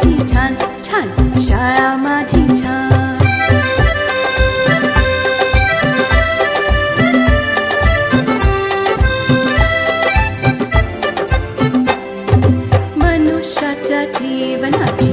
माझी छान छान शाळा माझी छान. मनुष्याच्या जीवनाची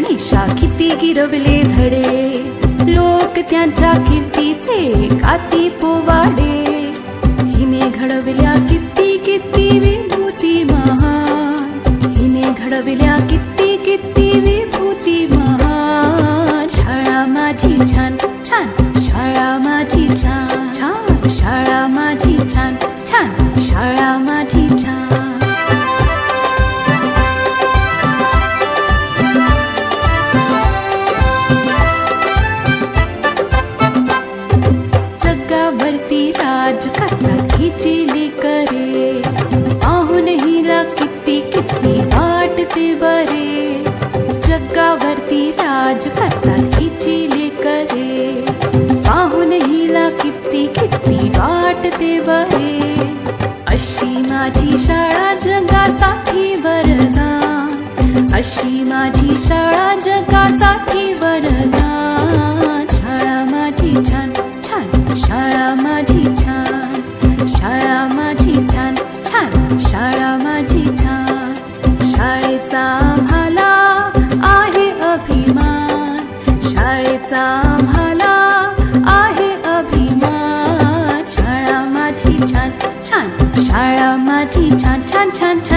गणेशा किती गिरवले धडे. लोक त्यांच्या कीर्तीचे काती पोवाडे. हिने घडविल्या किती किती विभूती महान. हिने घडविल्या किती किती विभूती महान. शाळा माझी छान छान. शाळा माझी छान छान. शाळा माझी छान. किती राज कथा हिची करे पाहून हिला किती किती वाटते बरे. जगावरती राज कथा हिची करे पाहून हिला किती किती वाटते बरे. अशी माझी शाळा जगासाठी वरदा अशी माझी शाळा जगासाठी वरदा